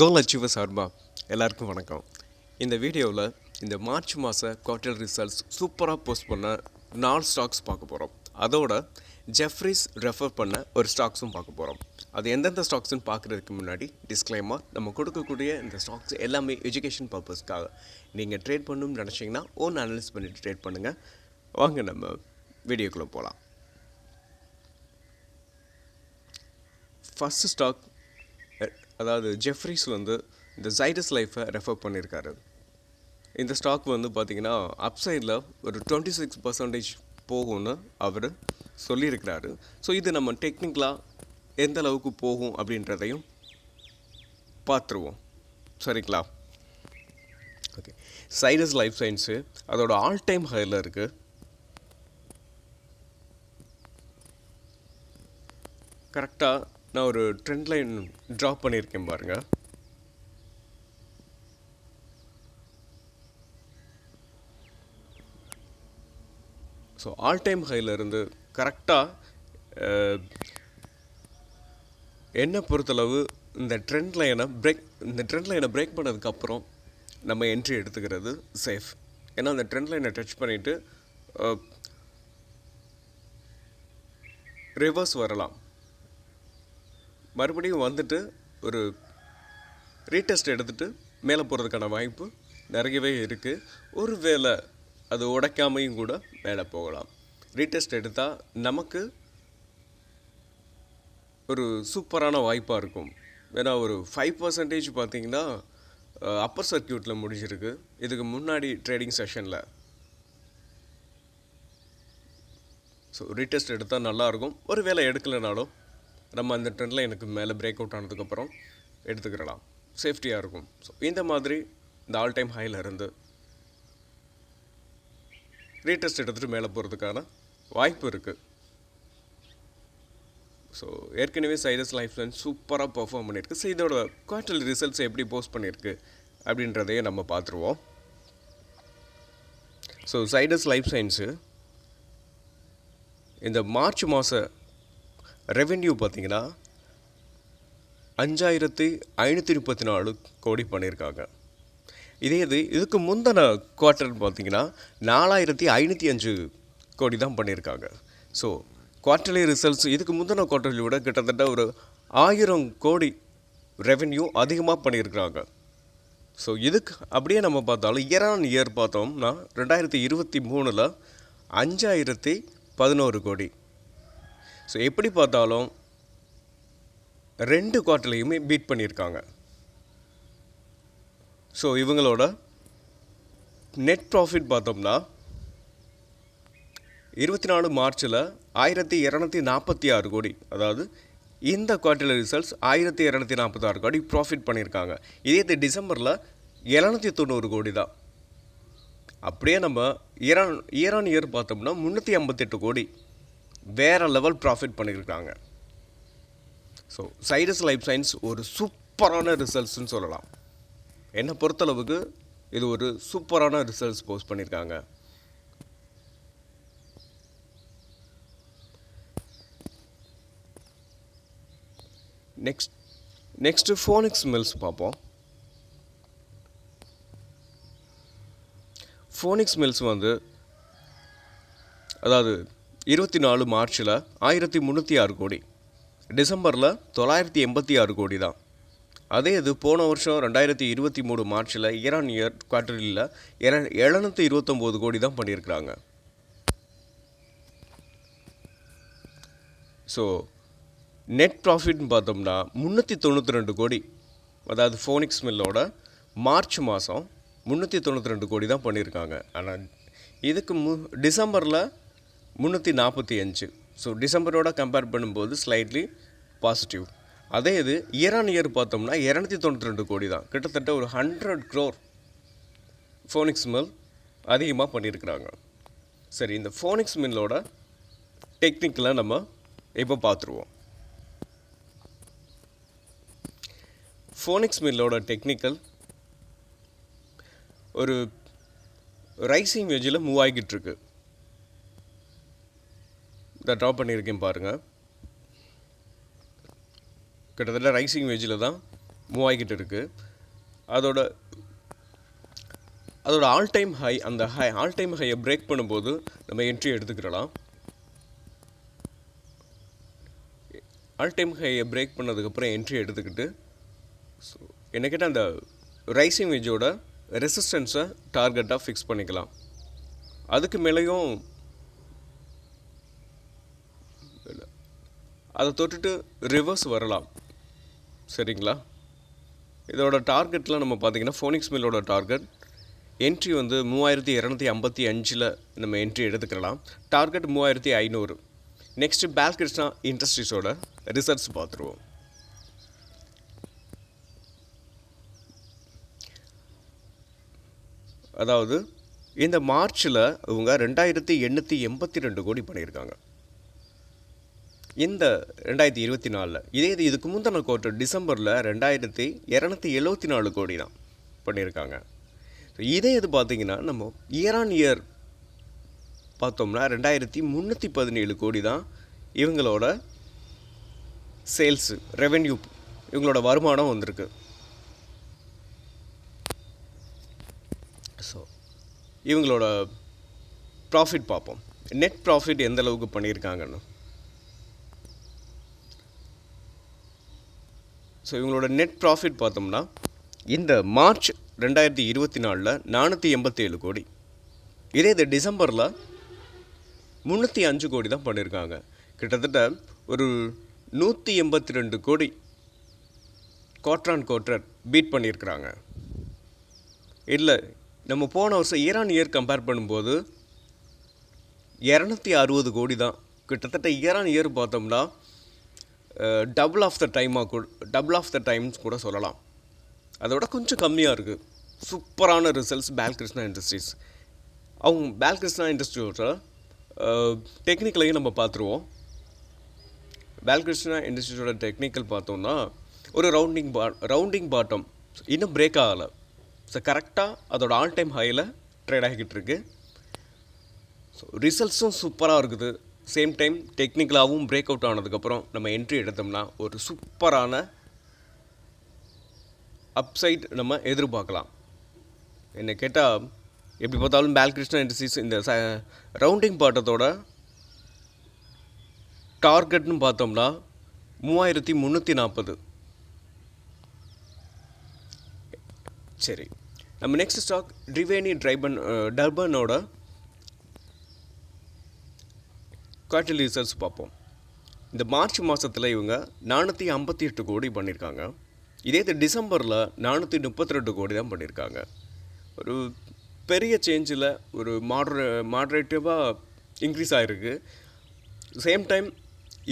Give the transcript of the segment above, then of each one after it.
கோல் achiever சார்பா எல்லாருக்கும் வணக்கம். இந்த வீடியோவில் இந்த மார்ச் மாத குவார்டர் ரிசல்ட்ஸ் சூப்பராக போஸ்ட் பண்ண நாலு ஸ்டாக்ஸ் பார்க்க போகிறோம் அதோட ஜெஃப்ரிஸ் ரெஃபர் பண்ண ஒரு ஸ்டாக்ஸும் பார்க்க போகிறோம் அது எந்தெந்த ஸ்டாக்ஸ்னு பார்க்குறதுக்கு முன்னாடி டிஸ்க்ளைமாக நம்ம கொடுக்கக்கூடிய இந்த ஸ்டாக்ஸ் எல்லாமே எஜுகேஷன் பர்பஸ்க்காக நீங்கள் ட்ரேட் பண்ணணும்னு நினச்சிங்கன்னா ஓன் அனலைஸ் பண்ணிவிட்டு ட்ரேட் பண்ணுங்கள் வாங்க நம்ம வீடியோக்குள்ளே போகலாம் ஃபஸ்ட்டு ஸ்டாக் அதாவது ஜெஃப்ரிஸ் வந்து இந்த ஜைடஸ் லைஃப்பை ரெஃபர் பண்ணியிருக்காரு. இந்த ஸ்டாக் வந்து பார்த்திங்கன்னா அப்சைடில் ஒரு டுவெண்ட்டி சிக்ஸ் பர்சன்டேஜ் போகும்னு அவர் சொல்லியிருக்கிறாரு. ஸோ இது நம்ம டெக்னிக்கலாக எந்த அளவுக்கு போகும் அப்படின்றதையும் பார்த்துருவோம். சரிங்களா? ஓகே சைடஸ் லைஃப் சயின்ஸு அதோட ஆல் டைம் ஹையில் இருக்குது கரெக்டாக நான் ஒரு ட்ரெண்ட் லைன் ட்ரா பண்ணியிருக்கேன் பாருங்க. ஸோ ஆல் டைம் ஹையிலேருந்து கரெக்டாக என்னை பொறுத்தளவு இந்த ட்ரெண்ட் லைனை பிரேக் இந்த ட்ரெண்ட் லைனை பிரேக் பண்ணதுக்கப்புறம் நம்ம என்ட்ரி எடுத்துக்கிறது சேஃப் ஏன்னா அந்த ட்ரெண்ட் லைனை டச் பண்ணிவிட்டு ரிவர்ஸ் வரலாம். மறுபடியும் வந்துட்டு ஒரு ரீடெஸ்ட் எடுத்துகிட்டு மேலே போகிறதுக்கான வாய்ப்பு நிறையவே இருக்குது ஒரு வேளை அது உடைக்காமையும் கூட மேலே போகலாம். ரீடெஸ்ட் எடுத்தால் நமக்கு ஒரு சூப்பரான வாய்ப்பாக இருக்கும். ஏன்னா ஒரு ஃபைவ் பர்சன்டேஜ் பார்த்திங்கன்னா அப்பர் சர்க்கியூட்டில் முடிஞ்சிருக்கு. இதுக்கு முன்னாடி ட்ரேடிங் செஷனில் ஸோ ரீடெஸ்ட் எடுத்தால் நல்லாயிருக்கும் ஒரு வேளை எடுக்கலைனாலும் நம்ம அந்த ட்ரெண்டில் எனக்கு மேலே பிரேக் அவுட் ஆனதுக்கப்புறம் எடுத்துக்கிடலாம் சேஃப்டியாக இருக்கும். ஸோ இந்த மாதிரி இந்த ஆல் டைம் ஹையில் இருந்து ரீடெஸ்ட் எடுத்துகிட்டு மேலே போகிறதுக்கான வாய்ப்பு இருக்குது ஸோ ஏற்கனவே சைடஸ் லைஃப் லைன் சூப்பராக பர்ஃபார்ம் பண்ணியிருக்கு. ஸோ இதோட குவார்டர்லி ரிசல்ட்ஸ் எப்படி போஸ்ட் பண்ணியிருக்கு அப்படின்றதையே நம்ம பார்த்துருவோம். ஸோ சைடஸ் லைஃப் சயின்ஸு இந்த மார்ச் மாத ரெவென்யூ பார்த்தீங்கன்னா அஞ்சாயிரத்து ஐநூற்றி முப்பத்தி நாலு கோடி பண்ணியிருக்காங்க. இதே இது இதுக்கு முந்தின குவார்ட்டர்னு பார்த்தீங்கன்னா நாலாயிரத்தி ஐநூற்றி அஞ்சு கோடி தான் பண்ணியிருக்காங்க. ஸோ குவார்ட்டர்லி ரிசல்ட்ஸ் இதுக்கு முந்தின குவார்ட்டர்லி விட கிட்டத்தட்ட ஒரு ஆயிரம் கோடி ரெவென்யூ அதிகமாக பண்ணியிருக்கிறாங்க. ஸோ இதுக்கு அப்படியே நம்ம பார்த்தாலும் இயர் ஆன் இயர் பார்த்தோம்னா ரெண்டாயிரத்தி இருபத்தி மூணில் அஞ்சாயிரத்தி பதினோரு கோடி. ஸோ எப்படி பார்த்தாலும் ரெண்டு குவார்ட்டர்லையுமே பீட் பண்ணியிருக்காங்க. ஸோ இவங்களோட நெட் ப்ராஃபிட் பார்த்தோம்னா இருபத்தி நாலு மார்ச்சில் ஆயிரத்தி இரநூத்தி நாற்பத்தி ஆறு கோடி. அதாவது இந்த குவார்ட்டர்லி ரிசல்ட்ஸ் ஆயிரத்தி இரநூத்தி நாற்பத்தாறு கோடி ப்ராஃபிட் பண்ணியிருக்காங்க. இதே இது டிசம்பரில் எழுநூற்றி தொண்ணூறு கோடி தான். அப்படியே நம்ம இயர் இயர் ஆன் இயர் பார்த்தோம்னா முந்நூற்றி ஐம்பத்தெட்டு கோடி. வேறு லெவல் ப்ராஃபிட் பண்ணியிருக்காங்க ஸோ சைடஸ் லைஃப் சயின்ஸ் ஒரு சூப்பரான ரிசல்ட்ஸ்னு சொல்லலாம். என்னை பொறுத்தளவுக்கு இது ஒரு சூப்பரான ரிசல்ட்ஸ் போஸ்ட் பண்ணியிருக்காங்க நெக்ஸ்ட் நெக்ஸ்ட்டு ஃபோனிக்ஸ் மில்ஸ் பார்ப்போம். ஃபோனிக்ஸ் மில்ஸ் வந்து அதாவது இருபத்தி நாலு மார்ச்சில் ஆயிரத்தி முந்நூற்றி ஆறு கோடி. டிசம்பரில் தொள்ளாயிரத்தி எண்பத்தி ஆறு கோடி தான். அதே இது போன வருஷம் ரெண்டாயிரத்தி இருபத்தி மூணு மார்ச்சில் ஈரான் இயர் குவார்டரில் எர எழுநூற்றி இருபத்தொம்போது கோடி தான் பண்ணியிருக்கிறாங்க. ஸோ நெட் ப்ராஃபிட்னு பார்த்தோம்னா முந்நூற்றி தொண்ணூற்றி ரெண்டு கோடி. அதாவது ஃபோனிக்ஸ் மில்லோட மார்ச் மாதம் முந்நூற்றி தொண்ணூற்றி ரெண்டு கோடி தான் பண்ணியிருக்காங்க. ஆனால் இதுக்கு மு டிசம்பரில் முந்நூற்றி நாற்பத்தி அஞ்சு. ஸோ டிசம்பரோட கம்பேர் பண்ணும்போது ஸ்லைட்லி பாசிட்டிவ் அதே இது இயர் ஆன் இயர் பார்த்தோம்னா இரநூத்தி தொண்ணூற்றி ரெண்டு கோடி தான். கிட்டத்தட்ட ஒரு ஹண்ட்ரட் க்ரோர் ஃபோனிக்ஸ் மில் அதிகமாக பண்ணியிருக்கிறாங்க சரி இந்த ஃபோனிக்ஸ் மில்லோட டெக்னிக்கெலாம் நம்ம இப்போ பார்த்துருவோம். ஃபோனிக்ஸ் மில்லோட டெக்னிக்கல் ஒரு ரைசிங் வெஜ்ஜில் மூவ் ஆகிக்கிட்டு இருக்கு. இதை ட்ரா பண்ணியிருக்கேன் பாருங்கள் கிட்டத்தட்ட ரைசிங் வேஜில் தான் மூவ் ஆகிக்கிட்டு இருக்குது அதோட அதோட ஆல் டைம் ஹை அந்த ஹை ஆல் டைம் ஹையை பிரேக் பண்ணும்போது நம்ம என்ட்ரி எடுத்துக்கிடலாம். ஆல் டைம் ஹையை பிரேக் பண்ணதுக்கப்புறம் என்ட்ரி எடுத்துக்கிட்டு ஸோ என்ன கேட்டால் அந்த ரைசிங் வெஜ்ஜோட ரெசிஸ்டன்ஸை டார்கெட்டாக ஃபிக்ஸ் பண்ணிக்கலாம். அதுக்கு மேலேயும் அதை தொட்டுட்டு ரிவர்ஸ் வரலாம். சரிங்களா? இதோட டார்கெட்லாம் நம்ம பார்த்திங்கன்னா ஃபோனிக்ஸ் மில்லோட டார்கெட் என்ட்ரி வந்து மூவாயிரத்தி இரநூத்தி ஐம்பத்தி அஞ்சில் நம்ம என்ட்ரி எடுத்துக்கலாம். டார்கெட் மூவாயிரத்தி ஐநூறு. நெக்ஸ்ட்டு பால்கிருஷ்ணா இண்டஸ்ட்ரீஸோட ரிசல்ட்ஸ் பார்த்துருவோம். அதாவது இந்த மார்ச்சில் இவங்க ரெண்டாயிரத்தி எண்ணூற்றி எண்பத்தி ரெண்டு கோடி பண்ணியிருக்காங்க. இந்த ரெண்டாயிரத்தி இருபத்தி நாலில் இதே இது இதுக்கு முந்தின குவார்ட்டர் டிசம்பரில் ரெண்டாயிரத்தி இரநூத்தி எழுபத்தி நாலு கோடி தான் பண்ணியிருக்காங்க. ஸோ இதே இது பார்த்தீங்கன்னா நம்ம இயர் ஆன் இயர் பார்த்தோம்னா ரெண்டாயிரத்தி முந்நூற்றி பதினேழு கோடி தான் இவங்களோட சேல்ஸு ரெவென்யூ இவங்களோட வருமானம் வந்திருக்கு. ஸோ இவங்களோட ப்ராஃபிட் பார்ப்போம். நெட் ப்ராஃபிட் எந்த அளவுக்கு பண்ணியிருக்காங்கன்னு. ஸோ இவங்களோட நெட் ப்ராஃபிட் பார்த்தோம்னா இந்த மார்ச் ரெண்டாயிரத்தி இருபத்தி நாலில் நானூற்றி எண்பத்தேழு கோடி. இதே இது டிசம்பரில் முந்நூற்றி அஞ்சு கோடி தான் பண்ணியிருக்காங்க கிட்டத்தட்ட ஒரு நூற்றி எண்பத்தி ரெண்டு கோடி குவார்டர் அண்ட் குவார்டர் பீட் பண்ணியிருக்கிறாங்க இல்லை நம்ம போன வருஷம் இயர் ஆன் இயர் கம்பேர் பண்ணும்போது இரநூத்தி அறுபது கோடி தான். கிட்டத்தட்ட இயர் ஆன் இயர் பார்த்தோம்னா டபுள் ஆஃப் த டைமாக கூட டபுள் ஆஃப் த டைம்ஸ் கூட சொல்லலாம். அதோட கொஞ்சம் கம்மியாக இருக்குது சூப்பரான ரிசல்ட்ஸ் பால்கிருஷ்ணா இண்டஸ்ட்ரீஸ். அவங்க பால்கிருஷ்ணா இண்டஸ்ட்ரியோட டெக்னிக்கலையும் நம்ம பார்த்துருவோம். பால்கிருஷ்ணா இண்டஸ்ட்ரியோட டெக்னிக்கல் பார்த்தோம்னா ஒரு ரவுண்டிங் பா ரவுண்டிங் பாட்டம் இன்னும் பிரேக் ஆகலை. ஸோ கரெக்டாக அதோட ஆல் டைம் ஹையில் ட்ரேட் ஆகிக்கிட்டு இருக்குது ஸோ ரிசல்ட்ஸும் சூப்பராக இருக்குது. சேம் டைம் டெக்னிக்கலாகவும் பிரேக் அவுட் ஆனதுக்கப்புறம் நம்ம என்ட்ரி எடுத்தோம்னா ஒரு சூப்பரான அப்சைட் நம்ம எதிர்பார்க்கலாம். என்னை கேட்டால் எப்படி பார்த்தாலும் பால்கிருஷ்ணா இண்டஸ்ட்ரீஸ் இந்த ச ரவுண்டிங் பாட்டத்தோட டார்கெட்னு பார்த்தோம்னா மூவாயிரத்தி முந்நூற்றி நாற்பது சரி நம்ம நெக்ஸ்ட் ஸ்டாக் ட்ரிவேனி ட்ரைபன் டர்பனோட குவார்டர்லி ரிசல்ட்ஸ் பார்ப்போம். இந்த மார்ச் மாதத்தில் இவங்க நானூற்றி ஐம்பத்தி எட்டு கோடி பண்ணியிருக்காங்க இதே இது டிசம்பரில் நானூற்றி முப்பத்தி ரெண்டு கோடி தான் பண்ணியிருக்காங்க ஒரு பெரிய சேஞ்சில் ஒரு மாட்ரே மாட்ரேட்டிவாக இன்க்ரீஸ் ஆகிருக்கு same time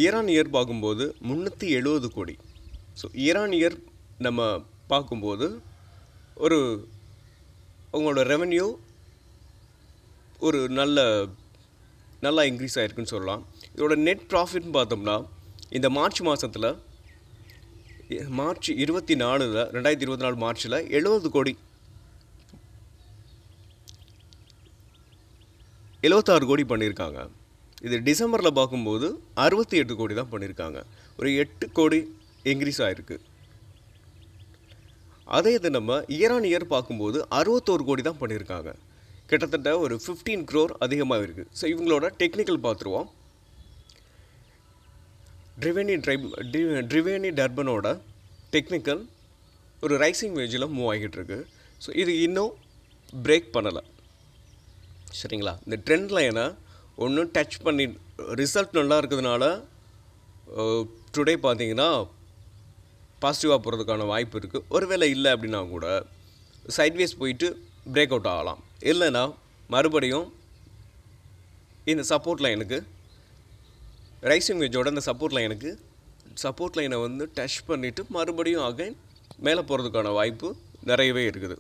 year on year பார்க்கும்போது முந்நூற்றி எழுபது கோடி. ஸோ இயர் ஆன் இயர் நம்ம பார்க்கும்போது ஒரு அவங்களோட ரெவென்யூ ஒரு நல்ல நல்லா இன்க்ரீஸ் ஆகிருக்குன்னு சொல்லலாம். இதோட நெட் ப்ராஃபிட்னு பார்த்தோம்னா இந்த மார்ச் மாதத்தில் மார்ச் இருபத்தி நாலில் ரெண்டாயிரத்தி இருபத்தி நாலு மார்ச்சில் எழுபது கோடி எழுபத்தாறு கோடி பண்ணியிருக்காங்க இது டிசம்பரில் பார்க்கும்போது அறுபத்தி எட்டு கோடி தான் பண்ணியிருக்காங்க ஒரு எட்டு கோடி இன்க்ரீஸ் ஆகிருக்கு அதே இது நம்ம இயர் ஆன் இயர் பார்க்கும்போது அறுபத்தோரு கோடி தான் பண்ணியிருக்காங்க கிட்டத்தட்ட ஒரு ஃபிஃப்டீன் க்ரோர் அதிகமாக இருக்குது ஸோ இவங்களோட டெக்னிக்கல் பார்த்துருவோம். ட்ரிவேனி ட்ரைப் ட்ரிவேனி டர்பனோட டெக்னிக்கல் ஒரு ரைசிங் வேஜில் மூவ் ஆகிட்டு இருக்கு. ஸோ இது இன்னும் பிரேக் பண்ணலை. சரிங்களா? இந்த ட்ரெண்ட் லைனை ஒன்றும் டச் பண்ணி ரிசல்ட் நல்லா இருக்கிறதுனால டுடே பார்த்தீங்கன்னா பாசிட்டிவாக போகிறதுக்கான வாய்ப்பு இருக்குது ஒருவேளை இல்லை அப்படின்னா கூட சைட்வேஸ் போயிட்டு பிரேக் அவுட் ஆகலாம். இல்லைன்னா மறுபடியும் இந்த சப்போர்ட் லைனுக்கு ரைசிங் வேஜோட இந்த சப்போர்ட் லைனுக்கு சப்போர்ட் லைனை வந்து டச் பண்ணிவிட்டு மறுபடியும் அகைன் மேலே போகிறதுக்கான வாய்ப்பு நிறையவே இருக்குது.